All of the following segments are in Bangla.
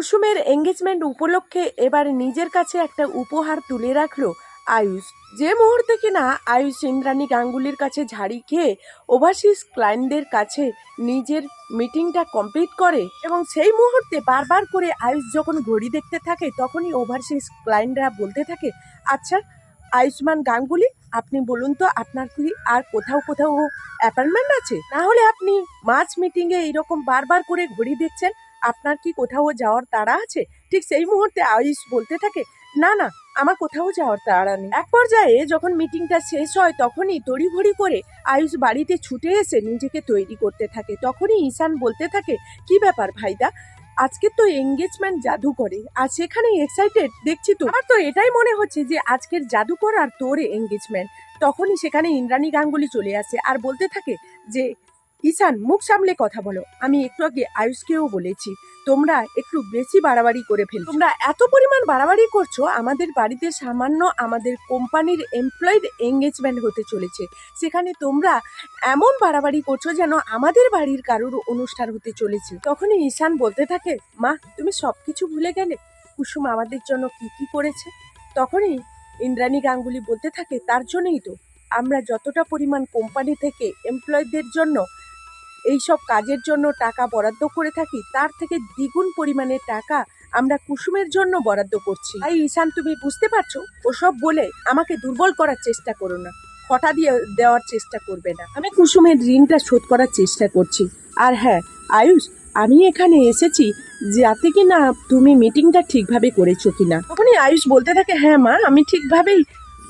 কুসুমের এঙ্গেজমেন্ট উপলক্ষে এবার নিজের কাছে একটা উপহার তুলে রাখল আয়ুষ। যে মুহূর্তে কিনা আয়ুষ ইন্দ্রাণী গাঙ্গুলির কাছে ঝাড়ি খেয়ে ওভারসিজ ক্লায়েন্টদের কাছে নিজের মিটিংটা কমপ্লিট করে এবং সেই মুহূর্তে বারবার করে আয়ুষ যখন ঘড়ি দেখতে থাকে, তখনই ওভারসিজ ক্লায়েন্টরা বলতে থাকে আচ্ছা আয়ুষ্মান গাঙ্গুলি, আপনি বলুন তো আপনার কি আর কোথাও কোথাও অ্যাপয়েন্টমেন্ট আছে? না হলে আপনি মাঝ মিটিংয়ে এইরকম বারবার করে ঘড়ি দেখছেন আপনার কি কোথাও যাওয়ার তাড়া আছে? ঠিক সেই মুহূর্তে আয়ুষ বলতে থাকে, না না, আমার কোথাও যাওয়ার তাড়া নেই। এক পর্যায়ে যখন মিটিংটা শেষ হয়, তখনই তড়িঘড়ি করে আয়ুষ বাড়িতে ছুটে এসে নিজেকে তৈরি করতে থাকে। তখনই ঈশান বলতে থাকে, কি ব্যাপার ভাইদা? আজকে তো এঙ্গেজমেন্ট জাদুকরে আর সেখানে এক্সাইটেড দেখছি তো। আমার তো এটাই মনে হচ্ছে যে আজকের জাদুকর আর তোর এঙ্গেজমেন্ট তখনই সেখানে ইন্দ্রাণী গাঙ্গুলি চলে আসে আর বলতে থাকে যে ঈশান, মুখ সামলে কথা বলো। আমি একটু আগে আয়ুষকেও বলেছি, তোমরা একটু বেশি বাড়াবাড়ি করে ফেল তোমরা এত পরিমাণ বাড়াবাড়ি করছ, আমাদের বাড়িতে সামান্য আমাদের কোম্পানির এমপ্লয়েড এঙ্গেজমেন্ট হতে চলেছে। সেখানে তোমরা এমন বাড়াবাড়ি করছ যেন আমাদের বাড়ির কারোর অনুষ্ঠান হতে চলেছে। তখনই ঈশান বলতে থাকে, মা, তুমি সব কিছু ভুলে গেলে? কুসুম আমাদের জন্য কি কি করেছে? তখনই ইন্দ্রাণী গাঙ্গুলি বলতে থাকে, তার জন্যই তো। আমরা যতটা পরিমাণ কোম্পানি থেকে এমপ্লয়ীদের জন্য এই সব কাজের জন্য টাকা বরাদ্দ করে থাকি, তার থেকে দ্বিগুণ পরিমাণে টাকা আমরা কুসুমের জন্য বরাদ্দ করছি। তাই ঈশান, তুমি বুঝতে পারছ? ওসব বলে আমাকে দুর্বল করার চেষ্টা করো না। হঠা দিয়ে দেওয়ার চেষ্টা করবে না। আমি কুসুমের ঋণটা শোধ করার চেষ্টা করছি। আর হ্যাঁ আয়ুষ, আমি এখানে এসেছি যাতে কি না তুমি মিটিংটা ঠিকভাবে করেছ কিনা। তখনই আয়ুষ বলতে থাকে হ্যাঁ মা, আমি ঠিকভাবেই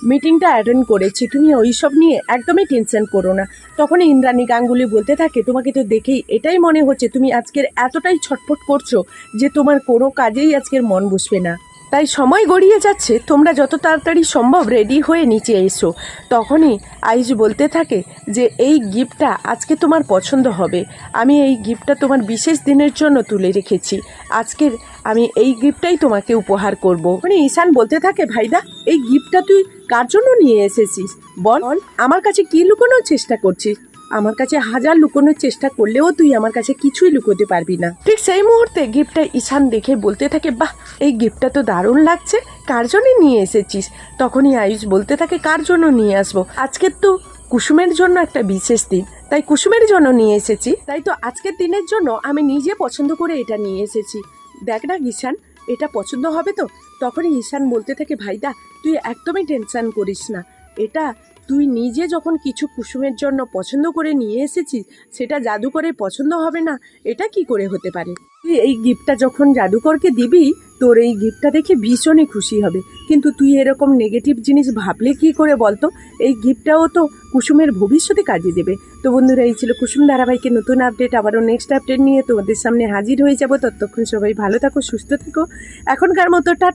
মিটিংটা অ্যাটেন্ড করেছি। তুমি ওইসব নিয়ে একদমই টেনশন করো না। তখন ইন্দ্রাণী গাঙ্গুলি বলতে থাকে, তোমাকে তো দেখেই এটাই মনে হচ্ছে, তুমি আজকের এতটাই ছটফট করছ যে তোমার কোনো কাজেই আজকের মন বসবে না। তাই সময় গড়িয়ে যাচ্ছে, তোমরা যত তাড়াতাড়ি সম্ভব রেডি হয়ে নিচে এসো। তখনই আইজ বলতে থাকে যে, এই গিফটটা আজকে তোমার পছন্দ হবে। আমি এই গিফটটা তোমার বিশেষ দিনের জন্য তুলে রেখেছি। আজকের আমি এই গিফটটাই তোমাকে উপহার করব। মানে ঈশান বলতে থাকে, ভাইদা, এই গিফটটা তুই কার জন্য নিয়ে এসেছিস? বল, আমার কাছে কি লুকোনোর চেষ্টা করছিস? আমার কাছে হাজার লুকোনোর চেষ্টা করলেও তুই আমার কাছে কিছুই লুকোতে পারবি না। ঠিক সেই মুহূর্তে গিফটটা ঈশান দেখে বলতে থাকে, বাহ, এই গিফটটা তো দারুণ লাগছে, কার জন্য নিয়ে এসেছিস? তখনই আয়ুষ বলতে থাকে, কার জন্য নিয়ে আসব? আজকের তো কুসুমের জন্য একটা বিশেষ দিন, তাই কুসুমের জন্য নিয়ে এসেছি। তাই তো আজকের দিনের জন্য আমি নিজে পছন্দ করে এটা নিয়ে এসেছি। দেখ না ঈশান, এটা পছন্দ হবে তো? তখনই ঈশান বলতে থাকে, ভাইদা, তুই একদমই টেনশন করিস না। এটা তুই নিজে যখন কিছু কুসুমের জন্য পছন্দ করে নিয়ে এসেছিস, সেটা জাদুকরের পছন্দ হবে না? এটা কি করে হতে পারে? তুই এই গিফটটা যখন জাদুকরকে দিবি, তোর এই গিফটটা দেখে ভীষণই খুশি হবে। কিন্তু তুই এরকম নেগেটিভ জিনিস ভাবলে কি করে বলতো? এই গিফটটাও তো কুসুমের ভবিষ্যতে কাজে দেবে। তো বন্ধুরা, এই ছিল কুসুম ধারাবাহিকের নতুন আপডেট আবারও নেক্সট আপডেট নিয়ে তোমাদের সামনে হাজির হয়ে যাব। ততক্ষণ সবাই ভালো থাকো, সুস্থ থেকো। এখনকার মতো, টাটা।